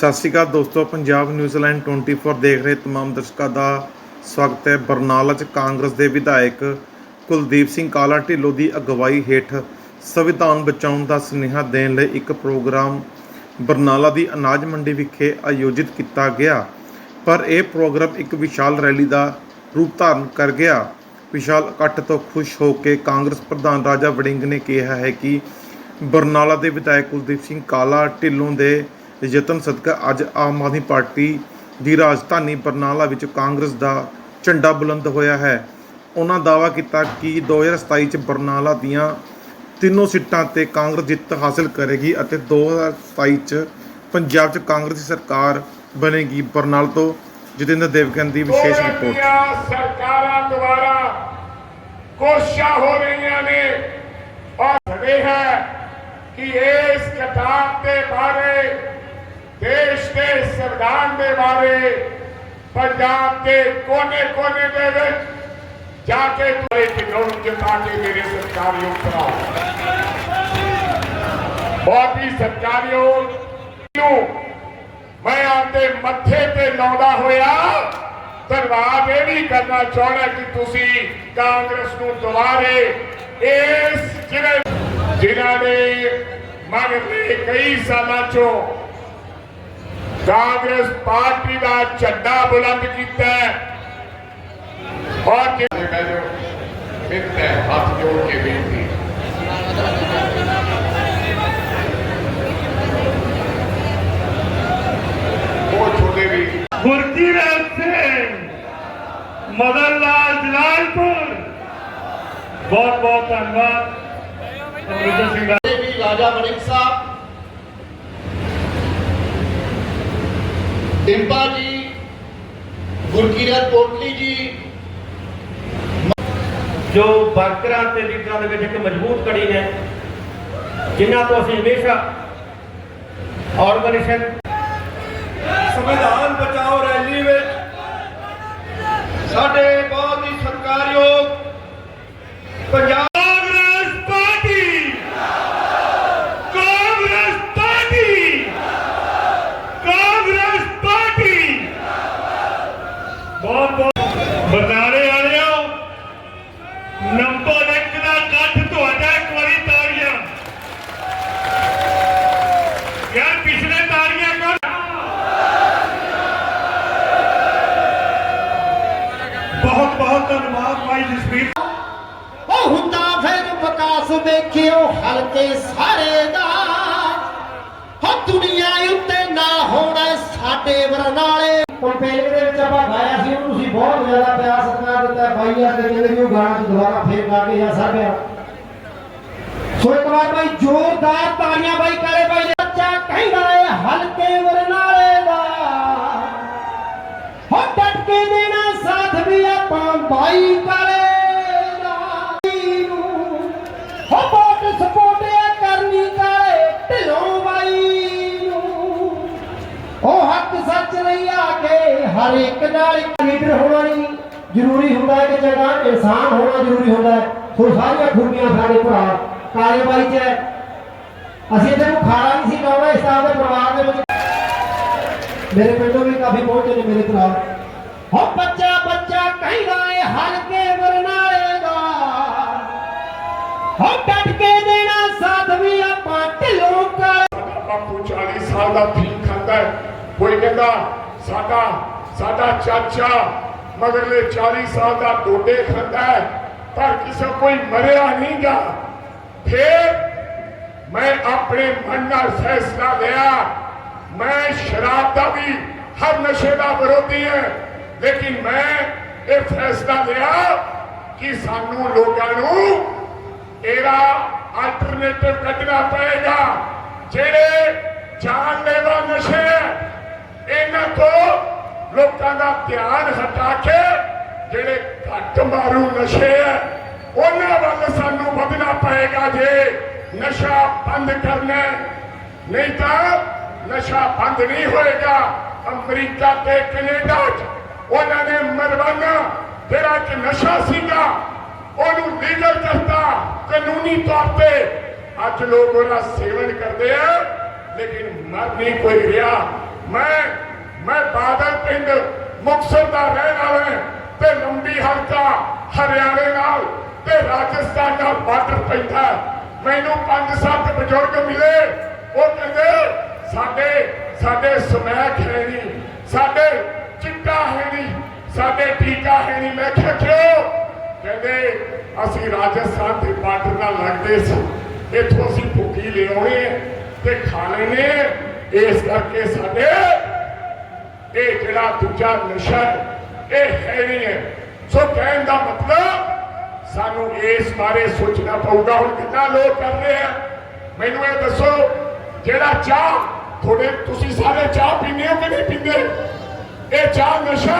ਸਤਿ ਸ਼੍ਰੀ ਅਕਾਲ ਦੋਸਤੋ ਪੰਜਾਬ ਨਿਊਜ਼ੀਲੈਂਡ 24 ਦੇਖ ਰਹੇ तमाम ਦਰਸ਼ਕਾਂ ਦਾ ਸਵਾਗਤ ਹੈ ਬਰਨਾਲਾ 'ਚ ਕਾਂਗਰਸ ਦੇ ਵਿਧਾਇਕ ਕੁਲਦੀਪ ਸਿੰਘ ਕਾਲਾ ਢਿੱਲੋਂ ਦੀ ਅਗਵਾਈ ਹੇਠ ਸੰਵਿਧਾਨ ਬਚਾਉਣ ਦਾ ਸੁਨੇਹਾ ਦੇਣ ਲਈ ਇੱਕ ਪ੍ਰੋਗਰਾਮ ਬਰਨਾਲਾ ਦੀ ਅਨਾਜ ਮੰਡੀ ਵਿਖੇ ਆਯੋਜਿਤ ਕੀਤਾ ਗਿਆ ਪਰ ਇਹ ਪ੍ਰੋਗਰਾਮ ਇੱਕ ਵਿਸ਼ਾਲ ਰੈਲੀ ਦਾ ਰੂਪ ਧਾਰਨ ਕਰ ਗਿਆ ਵਿਸ਼ਾਲ ਇਕੱਠ ਤੋਂ ਖੁਸ਼ ਹੋ ਕੇ ਕਾਂਗਰਸ ਪ੍ਰਧਾਨ ਰਾਜਾ ਵੜਿੰਗ ਨੇ ਕਿਹਾ ਹੈ ਕਿ ਬਰਨਾਲਾ ਦੇ ਵਿਧਾਇਕ ਕੁਲਦੀਪ ਸਿੰਘ ਕਾਲਾ ਢਿੱਲੋਂ ਦੇ ਯਤਨ ਸਦਕਾ ਅੱਜ ਆਮ ਆਦਮੀ ਪਾਰਟੀ ਦੀ ਰਾਜਧਾਨੀ ਬਰਨਾਲਾ ਵਿੱਚ ਕਾਂਗਰਸ ਦਾ ਝੰਡਾ ਬੁਲੰਦ ਹੋਇਆ ਹੈ। ਉਹਨਾਂ ਦਾਅਵਾ ਕੀਤਾ ਕਿ 2027 ਚ ਬਰਨਾਲਾ ਦੀਆਂ ਤਿੰਨੋਂ ਸੀਟਾਂ ਤੇ ਕਾਂਗਰਸ ਜਿੱਤ ਹਾਸਲ ਕਰੇਗੀ ਅਤੇ 2027 ਚ ਪੰਜਾਬ 'ਚ ਕਾਂਗਰਸ ਦੀ ਸਰਕਾਰ ਬਣੇਗੀ ਬਰਨਾਲਾ ਤੋਂ। ਜਤਿੰਦਰ ਦੇਵਗਨ ਦੀ ਵਿਸ਼ੇਸ਼ ਰਿਪੋਰਟ। ਸਰਕਾਰਾਂ ਦੁਆਰਾ ਕੋਸ਼ਿਸ਼ਾਂ ਹੋ ਰਹੀਆਂ ਨੇ ਔਰ ਸਦੇ ਹੈ ਕਿ ਇਸ ਕਿਤਾਬ ਦੇ ਬਾਰੇ ਦੇਸ਼ ਦੇ ਸੰਵਿਧਾਨ ਦੇ ਬਾਰੇ ਪੰਜਾਬ ਦੇ ਕੋਨੇ-ਕੋਨੇ ਦੇ ਵਿੱਚ ਜਾ ਕੇ ਤੁਹਾਡੇ ਚੁਣਾਵ ਜਿਤਾ ਕੇ ਮੇਰੇ ਸਰਕਾਰੀਓ ਕਰਾਓ ਬਹੁਤ ਹੀ ਸਰਕਾਰੀਓ ਨੂੰ ਮੈਂ ਆਪਦੇ ਮੱਥੇ ਤੇ ਲਾਉਂਦਾ ਹੋਇਆ ਧੰਨਵਾਦ ਇਹ ਵੀ ਕਰਨਾ ਚਾਹੁੰਦਾ ਕਿ ਤੁਸੀਂ ਕਾਂਗਰਸ ਨੂੰ ਦੁਬਾਰੇ ਇਸ ਜਿਹੜੇ ਜਿਨ੍ਹਾਂ ਨੇ ਮਗਰਲੇ ਕਈ ਸਾਲਾਂ ਚੋਂ ਕਾਂਗਰਸ ਪਾਰਟੀ ਦਾ ਝੰਡਾ ਬੁਲੰਦ ਕੀਤਾ ਹੈ ਔਰ ਜਿਹੜਾ ਜੋ ਮਿੱਤੇ ਹੱਥ ਜੋੜ ਕੇ ਬੇਨਤੀ ਉਹ ਛੋਟੇ ਵੀ ਗੁਰਜੀਤ ਸਿੰਘ ਮਦਨ ਲਾਲ ਜਲਾਲਪੁਰ ਬਹੁਤ ਬਹੁਤ ਧੰਨਵਾਦ ਅਮਰਿੰਦਰ ਸਿੰਘ ਦਾ ਵੀ ਰਾਜਾ ਮਲਿਕ ਸਾਹਿਬ ਡਿੰਪਾ ਜੀ ਗੁਰਕੀਰਤ ਕੋਟਲੀ ਜੀ ਜੋ ਵਰਕਰਾਂ ਤੇ ਲੀਡਰਾਂ ਦੇ ਵਿੱਚ ਇੱਕ ਮਜ਼ਬੂਤ ਕੜੀ ਨੇ ਜਿਨ੍ਹਾਂ ਤੋਂ ਅਸੀਂ ਹਮੇਸ਼ਾ ਆਰਗੇਨਾਈਜੇਸ਼ਨ ਸੰਵਿਧਾਨ ਬਚਾਓ ਰੈਲੀ ਵਿੱਚ ਸਾਡੇ ਬਹੁਤ ਹੀ ਸਤਿਕਾਰਯੋਗ Punjab Congress party Congress party Congress party ਬਹੁਤ ਬਹੁਤ ਬਰਨਾਲੇ ਵਾਲਿਓ ਨੰਬਰ 1 ਦਾ ਕੱਠ ਤੁਹਾਡਾ ਇੱਕ ਵਾਰੀ ਤਾੜੀਆਂ ਯਾਰ ਪਿਛਲੇ ਤਾੜੀਆਂ ਕਰ ਬਹੁਤ ਬਹੁਤ ਭਾਈ ਜਸਵੀਰ ਉਹ ਹੁੰਦਾ ਫਿਰ ਵਿਕਾਸ ਵੇਖਿਓ ਹਲਕੇ ਸਾਰੇ ਦਾ। ਹੋ ਦੁਨੀਆ ਉੱਤੇ ਨਾ ਹੋਣਾ ਸਾਡੇ ਬਰਨਾਲੇ ਹੁਣ ਪਹਿਲੇ ਦੇ ਵਿੱਚ ਆਪਾਂ ਗਾਇਆ ਸੀ ਉਹਨੂੰ ਤੁਸੀਂ ਬਹੁਤ ਜ਼ਿਆਦਾ ਪਿਆਰ ਸਤਿਕਾਰ ਦਿੱਤਾ ਬਾਈ ਆ ਕੇ ਕਹਿੰਦੇ ਵੀ ਉਹ ਗਾਣਾ ਤੂੰ ਦੁਬਾਰਾ ਫੇਰ ਗਾ ਕੇ ਜਾ ਸਾਡਿਆ ਸੋ ਇੱਕ ਵਾਰ ਬਾਈ ਜ਼ੋਰਦਾਰ ਤਾੜੀਆਂ ਬਾਈ ਕਾਲੇ ਬਾਈ ਦੇ ਬੱਚਾ ਕਹਿੰਦਾ ਏ ਹਲਕੇ ਵਰਨਾਲੇ ਆਪਾਂ ਬਾਈ ਕਾਲੇ ਦਾ ਹੋ ਬੋਟ ਸਪੋਰਟਿਆ ਕਰਨੀ ਕਾਲੇ ਢਿਲੋਂ ਬਾਈ ਨੂੰ। ਉਹ ਹੱਕ ਸੱਚ ਲਈ ਆ ਕੇ ਹਰ ਇੱਕ ਨਾਲ ਇੱਕ ਲੀਡਰ ਹੋਣਾ ਨਹੀਂ। ਜ਼ਰੂਰੀ ਹੁੰਦਾ ਹੈ ਕਿ ਜਗ੍ਹਾ ਇਨਸਾਨ ਹੋਣਾ ਜ਼ਰੂਰੀ ਹੁੰਦਾ ਹੈ। ਸੋ ਸਾਰੀਆਂ ਖੂਬੀਆਂ ਸਾਡੇ ਭਰਾ ਕਾਲੇ ਬਾਈ ਚ ਅਸੀਂ ਅਸੀਂ ਇਹਨੂੰ ਖਾਣਾ ਨਹੀਂ ਸੀ ਲਾਉਣਾ ਇਸ ਤਰ੍ਹਾਂ ਦੇ ਪਰਿਵਾਰ ਦੇ ਵਿੱਚ। ਮੇਰੇ ਪਿੰਡੋਂ ਵੀ ਕਾਫੀ ਪਹੁੰਚੇ ਨੇ ਮੇਰੇ ਭਰਾ। ਹੋ ਬੱਚਾ ਬੱਚਾ ਕਹਿੰਦਾ ਏ ਹਲਕੇ ਵਰਨਾਲੇ ਦਾ ਹੋ ਡਟ ਕੇ ਦੇਣਾ ਸਾਥ ਵੀ ਆਪਾਂ ਢਿੱਲੋਂ ਕਾਲੇ ਬਾਪੂ 40 ਸਾਲ ਦਾ ਫੀਮ ਖਾਂਦਾ ਹੈ ਕੋਈ ਕਹਿੰਦਾ ਸਾਡਾ ਸਾਡਾ ਚਾਚਾ ਮਗਰਲੇ 40 ਸਾਲ ਦਾ ਡੋਡੇ ਖਾਂਦਾ ਹੈ ਪਰ ਕਿਸੇ ਕੋਈ ਮਰਿਆ ਨਹੀਂ ਗਾ ਫਿਰ ਮੈਂ ਆਪਣੇ ਮਨ ਨਾਲ ਫੈਸਲਾ ਲਿਆ ਮੈਂ ਸ਼ਰਾਬ ਦਾ ਵੀ ਹਰ ਨਸ਼ੇ ਦਾ ਵਿਰੋਧੀ ਹਾਂ ਲੇਕਿਨ ਮੈਂ ਇਹ ਫੈਸਲਾ ਲਿਆ ਕਿ ਸਾਨੂੰ ਲੋਕਾਂ ਨੂੰ ਇਹਦਾ ਆਲਟਰਨੇਟਿਵ ਕੱਢਣਾ ਪਏਗਾ। ਜਿਹੜੇ ਜਾਨਲੇਵਾ ਨਸ਼ੇ ਇਹਨਾਂ ਤੋਂ ਲੋਕਾਂ ਦਾ ਧਿਆਨ ਹਟਾ ਕੇ ਜਿਹੜੇ ਘੱਟ ਮਾਰੂ ਨਸ਼ੇ ਹੈ, ਉਹਨਾਂ ਵੱਲ ਸਾਨੂੰ ਵਧਣਾ ਪਏਗਾ ਜੇ ਨਸ਼ਾ ਬੰਦ ਕਰਨਾ ਨਹੀਂ ਤਾਂ ਨਸ਼ਾ ਬੰਦ ਨਹੀਂ ਹੋਏਗਾ। ਅਮਰੀਕਾ ਤੇ ਕੈਨੇਡਾ 'ਚ ਉਹਨਾਂ ਨੇ ਮਰਵਾਨਾ ਜਿਹੜਾ ਕਿ ਨਸ਼ਾ ਸੀਗਾ। ਉਹਨੂੰ ਲੀਗਲ ਕਰਤਾ ਕਾਨੂੰਨੀ ਤੌਰ ਤੇ। ਅੱਜ ਲੋਕ ਉਹਦਾ ਸੇਵਨ ਕਰਦੇ ਆ, ਲੇਕਿਨ ਮਰ ਨਹੀਂ ਕੋਈ ਰਿਹਾ। ਮੈਂ ਮੈਂ ਬਾਦਲ ਪਿੰਡ ਮੁਕਤਸਰ ਦਾ ਰਹਿਣ ਵਾਲਾ ਤੇ ਲੰਬੀ ਹਲਕਾ ਹਰਿਆਣੇ ਨਾਲ ਤੇ ਰਾਜਸਥਾਨ ਨਾਲ ਬਾਰਡਰ ਪੈਂਦਾ। ਮੈਨੂੰ ਪੰਜ ਸੱਤ ਬਜ਼ੁਰਗ ਮਿਲੇ। ਉਹ ਕਹਿੰਦੇ, ਸਾਡੇ ਸਾਡੇ ਸਮੈਕ ਹੈ ਨਹੀਂ। ਸਾਡੇ ਚਿੱਟਾ ਹੈ ਨਹੀਂ, ਸਾਡੇ ਟੀਕਾ ਹੈ ਨਹੀਂ। ਮੈਂ ਕਿਹਾ, ਕਿਉਂ? ਕਹਿੰਦੇ, ਅਸੀਂ ਰਾਜਸਥਾਨ ਦੇ ਬਾਰਡਰ ਨਾਲ ਲੱਗਦੇ ਸੀ। ਇੱਥੋਂ ਅਸੀਂ ਭੁੱਕੀ ਲਿਆਉਣੀ ਤੇ ਖਾ ਲੈਣੇ ਇਸ ਕਰਕੇ ਸਾਡੇ ਇਹ ਜਿਹੜਾ ਦੂਜਾ ਨਸ਼ਾ ਇਹ ਹੈ ਨਹੀਂ ਹੈ। ਸੋ ਕਹਿਣ ਦਾ ਮਤਲਬ, ਸਾਨੂੰ ਇਸ ਬਾਰੇ ਸੋਚਣਾ ਪਊਗਾ। ਹੁਣ ਕਿੰਨਾ ਲੋਕ ਕਰ ਰਹੇ ਆ। ਮੈਨੂੰ ਇਹ ਦੱਸੋ, ਜਿਹੜਾ ਚਾਹ, ਤੁਹਾਡੇ ਤੁਸੀਂ ਸਾਰੇ ਚਾਹ ਪੀਂਦੇ ਹੋ ਕਿ ਨਹੀਂ ਪੀਂਦੇ? ਇਹ ਚਾਹ ਨਸ਼ਾ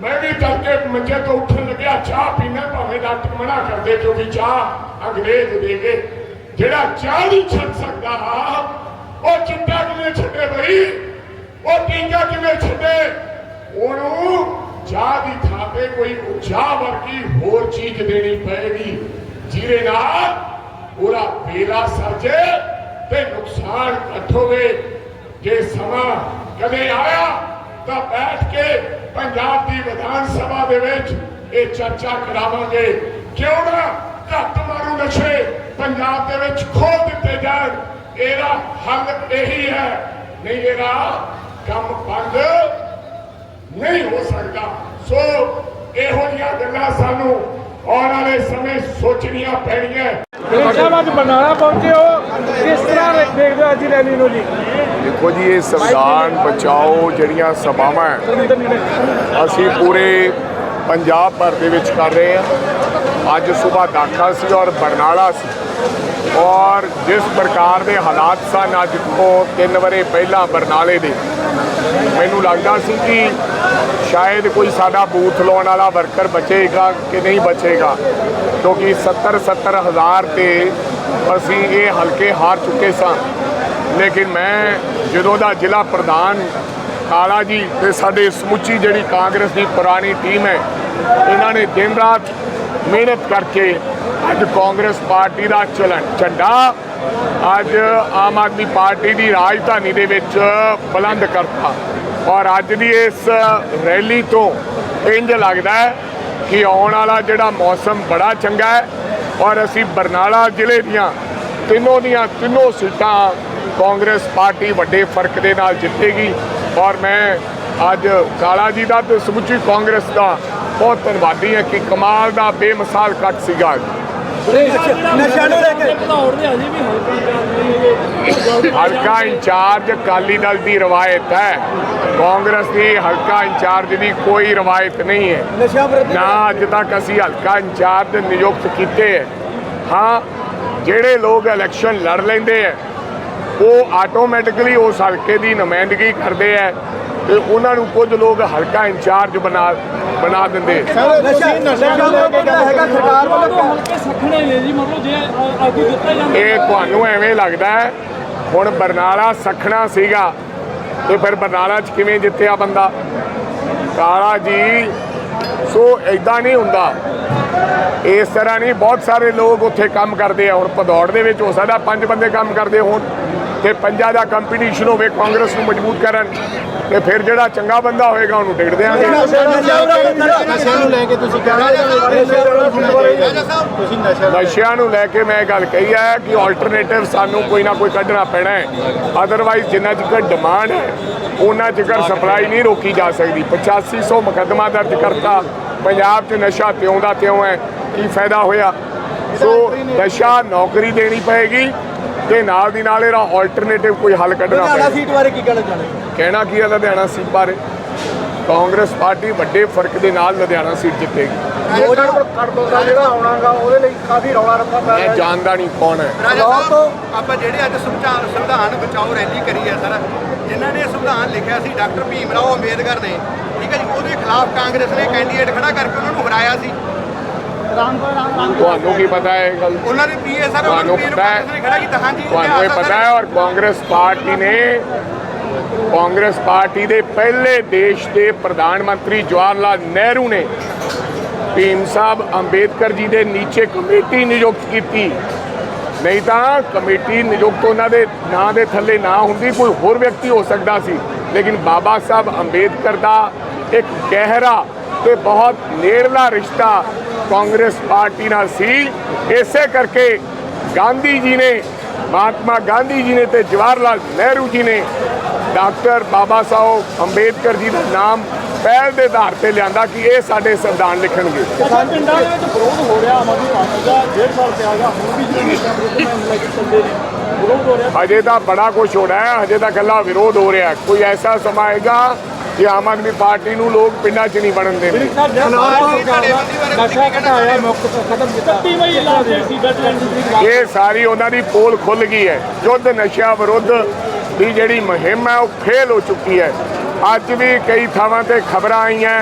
ਮੈਂ ਵੀ ਤੜਕੇ ਮੰਜੇ ਤੋਂ ਉੱਠਣ ਲੱਗਿਆ, ਚਾਹ ਪੀਣਾ ਭਾਵੇਂ ਡਾਕਟਰ ਮਨਾ ਕਰਦੇ, ਕਿਉਂਕਿ ਚਾਹ ਅੰਗਰੇਜ਼ ਦੇ ਗਏ ਜਿਹੜਾ ਚਾਹ ਨਹੀਂ ਛੱਡ ਸਕਦਾ, ਉਹ ਚਿੱਟਾ ਕਿਵੇਂ ਛੱਡੇ ਬਈ? ਉਹ ਟੀਕਾ ਕਿਵੇਂ ਛੱਡੇ? ਉਹਨੂੰ ਚਾਹ ਦੀ ਥਾਂ ਤੇ ਕੋਈ ਚਾਹ ਵਰਗੀ ਹੋਰ ਚੀਜ਼ ਦੇਣੀ ਪਏਗੀ, ਜਿਹਦੇ ਨਾਲ ਉਹਦਾ ਬੇਲਾ ਸਰਜੇ ਤੇ ਨੁਕਸਾਨ ਘੱਟ ਹੋਵੇ। ਜੇ ਸਮਾਂ ਕਦੇ ਆਇਆ ਤਾਂ ਬੈਠ ਕੇ ਪੰਜਾਬ ਦੀ ਵਿਧਾਨ ਸਭਾ ਦੇ ਵਿੱਚ ਇਹ ਚਰਚਾ ਕਰਾਵਾਂਗੇ। ਕਿਉਂ ਨਾ ਘੱਟ ਮਾਰੂ ਨਸ਼ੇ ਪੰਜਾਬ ਦੇ ਵਿੱਚ ਖੋਲ ਦਿੱਤੇ ਜਾਣ। ਇਹਦਾ ਹੱਲ ਇਹੀ ਹੈ। ਨਹੀਂ, ਇਹਦਾ ਕੰਮ ਬੰਦ ਨਹੀਂ ਹੋ ਸਕਦਾ। ਸੋ ਇਹੋ ਜਿਹੀਆਂ ਗੱਲਾਂ ਸਾਨੂੰ ਆਉਣ ਵਾਲੇ ਸਮੇਂ ਸੋਚਣੀਆਂ ਪੈਣੀਆਂ। ਸਾਹਿਬ ਅੱਜ ਬਰਨਾਲਾ ਪਹੁੰਚੇ ਹੋ। ਕਿਸ ਤਰ੍ਹਾਂ ਦੇਖਦੇ ਹੋ ਅੱਜ ਰੈਲੀ ਨੂੰ ਜੀ? ਦੇਖੋ ਜੀ, ਇਹ ਸੰਵਿਧਾਨ ਬਚਾਓ ਜਿਹੜੀਆਂ ਸਭਾਵਾਂ ਅਸੀਂ ਪੂਰੇ ਪੰਜਾਬ ਭਰ ਦੇ ਵਿੱਚ ਕਰ ਰਹੇ ਹਾਂ। ਅੱਜ ਸਵੇਰ ਦਾਖਾ ਸੀ ਔਰ ਬਰਨਾਲਾ ਸੀ। ਔਰ ਜਿਸ ਪ੍ਰਕਾਰ ਦੇ ਹਾਲਾਤ ਸਨ, ਅੱਜ ਤੋਂ ਤਿੰਨ ਵਰੇ ਪਹਿਲਾਂ ਬਰਨਾਲੇ ਦੇ। ਮੈਨੂੰ ਲੱਗਦਾ ਸੀ ਕਿ ਸ਼ਾਇਦ ਕੋਈ ਸਾਡਾ ਬੂਥ ਲਾਉਣ ਵਾਲਾ ਵਰਕਰ ਬਚੇਗਾ ਕਿ ਨਹੀਂ ਬਚੇਗਾ, ਕਿਉਂਕਿ 70 70 ਹਜ਼ਾਰ ਤੇ ਅਸੀਂ ਇਹ ਹਲਕੇ ਹਾਰ ਚੁੱਕੇ ਸਾਂ। ਲੇਕਿਨ ਮੈਂ ਜਦੋਂ ਦਾ ਜ਼ਿਲ੍ਹਾ ਪ੍ਰਧਾਨ ਕਾਲਾ ਜੀ ਤੇ ਸਾਡੇ ਸਮੁੱਚੀ ਜਿਹੜੀ ਕਾਂਗਰਸ ਦੀ ਪੁਰਾਣੀ ਟੀਮ ਹੈ, ਇਹਨਾਂ ਨੇ ਦਿਨ ਰਾਤ ਮਿਹਨਤ ਕਰਕੇ ਅੱਜ ਕਾਂਗਰਸ ਪਾਰਟੀ ਦਾ ਚਲਣ ਝੰਡਾ ਅੱਜ ਆਮ ਆਦਮੀ ਪਾਰਟੀ ਦੀ ਰਾਜਧਾਨੀ ਦੇ ਵਿੱਚ ਬੁਲੰਦ ਕਰਤਾ। ਔਰ ਅੱਜ ਦੀ ਇਸ ਰੈਲੀ ਤੋਂ ਇੰਜ ਲੱਗਦਾ ਹੈ ਕਿ ਆਉਣ ਵਾਲਾ ਜਿਹੜਾ ਮੌਸਮ ਬੜਾ ਚੰਗਾ ਹੈ, ਔਰ ਅਸੀਂ ਬਰਨਾਲਾ ਜ਼ਿਲ੍ਹੇ ਦੀਆਂ ਤਿੰਨੋਂ ਦੀਆਂ ਤਿੰਨੋਂ ਸੀਟਾਂ ਕਾਂਗਰਸ ਪਾਰਟੀ ਵੱਡੇ ਫ਼ਰਕ ਦੇ ਨਾਲ ਜਿੱਤੇਗੀ ਔਰ ਮੈਂ ਅੱਜ ਕਾਲਾ ਜੀ ਦਾ ਤੇ ਸਮੁੱਚੀ ਕਾਂਗਰਸ ਦਾ ਬਹੁਤ ਧੰਨਵਾਦੀ ਹਾਂ ਕਿ ਕਮਾਲ ਦਾ ਬੇਮਿਸਾਲ ਕੱਟ ਸੀਗਾ। ਨਸ਼ਾ ਨੂੰ ਲੈ ਕੇ। ਹਲਕਾ ਇੰਚਾਰਜ ਅਕਾਲੀ ਦਲ ਦੀ ਰਵਾਇਤ ਹੈ। ਕਾਂਗਰਸ ਦੀ ਹਲਕਾ ਇੰਚਾਰਜ ਦੀ ਕੋਈ ਰਵਾਇਤ ਨਹੀਂ ਹੈ। ਨਾ ਅੱਜ ਤੱਕ ਅਸੀਂ ਹਲਕਾ ਇੰਚਾਰਜ ਨਿਯੁਕਤ ਕੀਤੇ ਹੈ। ਹਾਂ ਜਿਹੜੇ ਲੋਕ ਇਲੈਕਸ਼ਨ ਲੜ ਲੈਂਦੇ ਹੈ ਉਹ ਆਟੋਮੈਟਿਕਲੀ ਉਸ ਹਲਕੇ ਦੀ ਨੁਮਾਇੰਦਗੀ ਕਰਦੇ ਹੈ ਤੇ ਉਹਨਾਂ ਨੂੰ ਕੁਝ ਲੋਕ ਹਲਕਾ ਇੰਚਾਰਜ ਬਣਾ ਬਣਾ ਦਿੰਦੇ। ਹੈ। ਨਸ਼ਾ ਨਸ਼ਾ ਨੂੰ ਲੈ ਕੇ ਗੱਲ ਹੈਗਾ ਸਰਕਾਰ ਵੱਲੋਂ ਹਲਕੇ ਸਖਣੇ ਨੇ ਜੀ ਮਤਲਬ ਜੇ ਆਗੂ ਦਿੱਤਾ ਜਾਂਦਾ ਇਹ ਤੁਹਾਨੂੰ ਐਵੇਂ ਲੱਗਦਾ ਹੈ ਹੁਣ ਬਰਨਾਲਾ ਸਖਣਾ ਸੀਗਾ ਤੇ ਫਿਰ ਬਰਨਾਲਾ 'ਚ ਕਿਵੇਂ ਜਿੱਤਿਆ ਬੰਦਾ? ਕਾਲਾ ਜੀ ਸੋ ਐਦਾਂ ਨਹੀਂ ਹੁੰਦਾ। ਇਸ ਤਰ੍ਹਾਂ ਨਹੀਂ ਬਹੁਤ ਸਾਰੇ ਲੋਕ ਉੱਥੇ ਕੰਮ ਕਰਦੇ ਆ ਹੁਣ ਭਦੌੜ ਦੇ ਵਿੱਚ ਹੋ ਸਕਦਾ ਪੰਜ ਬੰਦੇ ਕੰਮ ਕਰਦੇ ਹੋਣ। ਤੇ ਪੰਜਾਂ ਦਾ ਕੰਪੀਟੀਸ਼ਨ ਹੋਵੇ ਕਾਂਗਰਸ ਨੂੰ ਮਜ਼ਬੂਤ ਕਰਨ ਤੇ ਫਿਰ ਜਿਹੜਾ ਚੰਗਾ ਬੰਦਾ ਹੋਏਗਾ ਉਹਨੂੰ ਟਿਕਟ ਦੇਾਂਗੇ ਨਸ਼ਾ ਨੂੰ ਲੈ ਕੇ ਤੁਸੀਂ ਤੁਸੀਂ ਨਸ਼ਾ ਨਸ਼ਿਆਂ ਨੂੰ ਲੈ ਕੇ। ਮੈਂ ਇਹ ਗੱਲ ਕਹੀ ਹੈ ਕਿ ਆਲਟਰਨੇਟਿਵ ਸਾਨੂੰ ਕੋਈ ਨਾ ਕੋਈ ਕੱਢਣਾ ਪੈਣਾ ਹੈ। ਅਦਰਵਾਈਜ਼ ਜਿੰਨਾ ਚਿਰ ਡਿਮਾਂਡ ਹੈ ਉਹਨਾਂ ਚਿਰ ਸਪਲਾਈ ਨਹੀਂ ਰੋਕੀ ਜਾ ਸਕਦੀ। 8500 ਮੁਕੱਦਮਾ ਦਰਜ ਕਰਤਾ। ਪੰਜਾਬ 'ਚ ਨਸ਼ਾ ਤਿਉਂ ਦਾ ਤਿਉਂ ਹੈ। ਕੀ ਫਾਇਦਾ ਹੋਇਆ? ਸੋ ਨਸ਼ਾ ਨੌਕਰੀ ਦੇਣੀ ਪਏਗੀ। ਤੇ ਨਾਲ ਦੀ ਨਾਲ ਇਹਦਾ ਆਲਟਰਨੇਟਿਵ ਕੋਈ ਹੱਲ ਕੱਢਣਾ ਲੁਧਿਆਣਾ ਸੀਟ ਬਾਰੇ ਕੀ ਕਹਿਣਾ ਚਾਹੁੰਦੇ ਕਹਿਣਾ ਕੀ ਹੈ ਲੁਧਿਆਣਾ ਸੀਟ ਬਾਰੇ? ਕਾਂਗਰਸ ਪਾਰਟੀ ਵੱਡੇ ਫ਼ਰਕ ਦੇ ਨਾਲ ਲੁਧਿਆਣਾ ਸੀਟ ਜਿੱਤੇਗੀ। ਦੋ ਜਣ ਜਿਹੜਾ ਆਉਣਾਗਾ ਉਹਦੇ ਲਈ ਕਾਫੀ ਰੌਲਾ ਰੱਪਾ ਪੈ ਮੈਂ ਜਾਣਦਾ ਨਹੀਂ ਕੌਣ ਹੈ। ਰਾਜਾ ਸਾਹਿਬ ਆਪਾਂ ਜਿਹੜੇ ਅੱਜ ਸੰਵਿਧਾਨ ਸੰਵਿਧਾਨ ਬਚਾਓ ਰੈਲੀ ਕਰੀ ਹੈ ਸਰ ਜਿਨ੍ਹਾਂ ਨੇ ਸੰਵਿਧਾਨ ਲਿਖਿਆ ਸੀ ਡਾਕਟਰ ਭੀਮ ਰਾਓ ਅੰਬੇਦਕਰ ਨੇ ਠੀਕ ਹੈ ਜੀ ਉਹਦੇ ਖਿਲਾਫ ਕਾਂਗਰਸ ਨੇ ਕੈਂਡੀਡੇਟ ਖੜਾ ਕਰਕੇ ਉਹਨਾਂ ਨੂੰ ਹਰਾਇਆ ਸੀ। ਤੁਹਾਨੂੰ ਕੀ ਪਤਾ ਹੈ ਗੱਲ? ਉਹਨਾਂ ਦੇ ਪੀਏ ਸਰ ਉਹਨਾਂ ਤੁਹਾਨੂੰ ਪਤਾ ਹੈ? ਤੁਹਾਨੂੰ ਇਹ ਪਤਾ। ਹੈ ਔਰ ਕਾਂਗਰਸ ਪਾਰਟੀ ਨੇ ਕਾਂਗਰਸ ਪਾਰਟੀ ਦੇ ਪਹਿਲੇ ਦੇਸ਼ ਦੇ ਪ੍ਰਧਾਨ ਮੰਤਰੀ ਜਵਾਹਰ ਲਾਲ ਨਹਿਰੂ ਨੇ ਭੀਮ ਸਾਹਿਬ ਅੰਬੇਦਕਰ ਜੀ ਦੇ ਨੀਚੇ ਕਮੇਟੀ ਨਿਯੁਕਤ ਕੀਤੀ। ਨਹੀਂ ਤਾਂ ਕਮੇਟੀ ਨਿਯੁਕਤ ਉਹਨਾਂ ਦੇ ਨਾਂ ਦੇ ਥੱਲੇ ਨਾ ਹੁੰਦੀ ਕੋਈ ਹੋਰ ਵਿਅਕਤੀ ਹੋ ਸਕਦਾ ਸੀ। ਲੇਕਿਨ ਬਾਬਾ ਸਾਹਿਬ ਅੰਬੇਦਕਰ ਦਾ ਇੱਕ ਗਹਿਰਾ ਤੇ ਬਹੁਤ ਨੇੜਲਾ ਰਿਸ਼ਤਾ ਕਾਂਗਰਸ ਪਾਰਟੀ ਨਾਲ ਸੀ। ਇਸੇ ਕਰਕੇ ਗਾਂਧੀ ਜੀ ਨੇ ਮਹਾਤਮਾ ਗਾਂਧੀ ਜੀ ਨੇ ਤੇ ਜਵਾਹਰ ਲਾਲ ਨਹਿਰੂ ਜੀ ਨੇ ਡਾਕਟਰ ਬਾਬਾ ਸਾਹਿਬ ਅੰਬੇਦਕਰ ਜੀ ਦਾ ਨਾਮ ਪਹਿਲ ਦੇ ਆਧਾਰ ਤੇ ਲਿਆਂਦਾ ਕਿ ਇਹ ਸਾਡੇ ਸੰਵਿਧਾਨ ਲਿਖਣਗੇ। ਅੱਛਾ ਪਿੰਡਾਂ ਦੇ ਵਿੱਚ ਵਿਰੋਧ ਹੋ ਰਿਹਾ ਆਮ ਆਦਮੀ ਪਾਰਟੀ ਦਾ ਡੇਢ ਸਾਲ ਤੇ ਆ ਗਿਆ ਹੁਣ ਵੀ ਜਿਹੜੇ ਨਸ਼ਾ ਵਿਰੁੱਧ ਮੈਂ ਲੈ ਕੇ ਚੱਲਦੇ ਨੇ ਵਿਰੋਧ ਹੋ ਰਿਹਾ। ਹਜੇ ਤਾਂ ਬੜਾ ਕੁਝ ਹੋਣਾ ਹੈ ਹਜੇ ਤਾਂ ਗੱਲਾਂ ਵਿਰੋਧ ਹੋ ਰਿਹਾ। ਕੋਈ ਐਸਾ ਸਮਾਂ ਆਏਗਾ ਕਿ ਆਮ ਆਦਮੀ ਪਾਰਟੀ ਨੂੰ ਲੋਕ ਪਿੰਡਾਂ 'ਚ ਨਹੀਂ ਬਣਨ ਦੇਣਗੇ। ਨਸ਼ਾ ਘਟਾਇਆ ਮੁਕਤ ਖਤਮ ਕੀਤਾ। 30 ਮਈ ਲਾ ਦੇ ਇਹ ਸਾਰੀ ਉਹਨਾਂ ਦੀ ਪੋਲ ਖੁੱਲ ਗਈ ਹੈ। ਯੁੱਧ ਨਸ਼ਾ ਵਿਰੁੱਧ ਦੀ ਜਿਹੜੀ ਮੁਹਿੰਮ ਹੈ ਉਹ ਫੇਲ ਹੋ ਚੁੱਕੀ ਹੈ। ਅੱਜ ਵੀ ਕਈ ਥਾਵਾਂ ਤੇ ਖਬਰਾਂ ਆਈਆਂ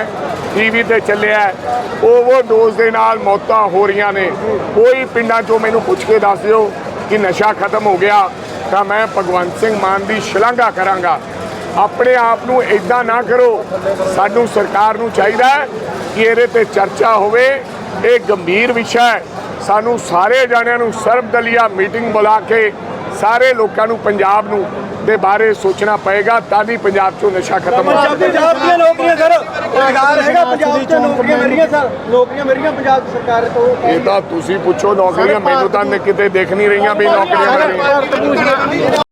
ਟੀਵੀ ਤੇ ਚੱਲਿਆ ਓਵਰਡੋਜ਼ ਦੇ ਨਾਲ ਮੌਤਾਂ ਹੋ ਰਹੀਆਂ ਨੇ। ਕੋਈ ਪਿੰਡਾਂ 'ਚੋਂ ਮੈਨੂੰ ਪੁੱਛ ਕੇ ਦੱਸ ਦਿਓ ਕਿ ਨਸ਼ਾ ਖਤਮ ਹੋ ਗਿਆ ਤਾਂ ਮੈਂ ਭਗਵੰਤ ਸਿੰਘ ਮਾਨ ਦੀ ਸ਼ਲਾਘਾ ਕਰਾਂਗਾ। ਆਪਣੇ ਆਪ ਨੂੰ ਇਦਾਂ ਨਾ ਕਰੋ। ਸਾਨੂੰ ਸਰਕਾਰ ਨੂੰ ਚਾਹੀਦਾ ਹੈ ਕਿ ਇਹਦੇ ਤੇ ਚਰਚਾ ਹੋਵੇ। ਇਹ ਗੰਭੀਰ ਵਿਸ਼ਾ ਹੈ। ਸਾਨੂੰ ਸਾਰੇ ਜਾਣਿਆਂ ਨੂੰ ਸਰਬਦਲੀਆ ਮੀਟਿੰਗ ਬੁਲਾ ਕੇ ਸਾਰੇ ਲੋਕਾਂ ਨੂੰ ਪੰਜਾਬ ਨੂੰ ਦੇ ਬਾਰੇ ਸੋਚਣਾ ਪਏਗਾ। ਤਾਂ ਹੀ ਪੰਜਾਬ 'ਚੋਂ ਨਸ਼ਾ ਖਤਮ ਹੋ ਸਕਦਾ ਪੰਜਾਬ ਦੀਆਂ ਨੌਕਰੀਆਂ ਸਰ ਰੋਜ਼ਗਾਰ ਹੈਗਾ ਪੰਜਾਬ 'ਚ ਨੌਕਰੀਆਂ ਮੇਰੀਆਂ ਸਰ। ਨੌਕਰੀਆਂ ਮੇਰੀਆਂ ਪੰਜਾਬ ਸਰਕਾਰ ਤੋਂ ਇਹ ਤਾਂ ਤੁਸੀਂ ਪੁੱਛੋ ਨੌਕਰੀਆਂ ਮੈਨੂੰ ਤਾਂ ਕਿਤੇ ਦੇਖ ਨਹੀਂ ਰਹੀਆਂ ਵੀ ਨੌਕਰੀਆਂ ਮਿਲ ਰਹੀਆਂ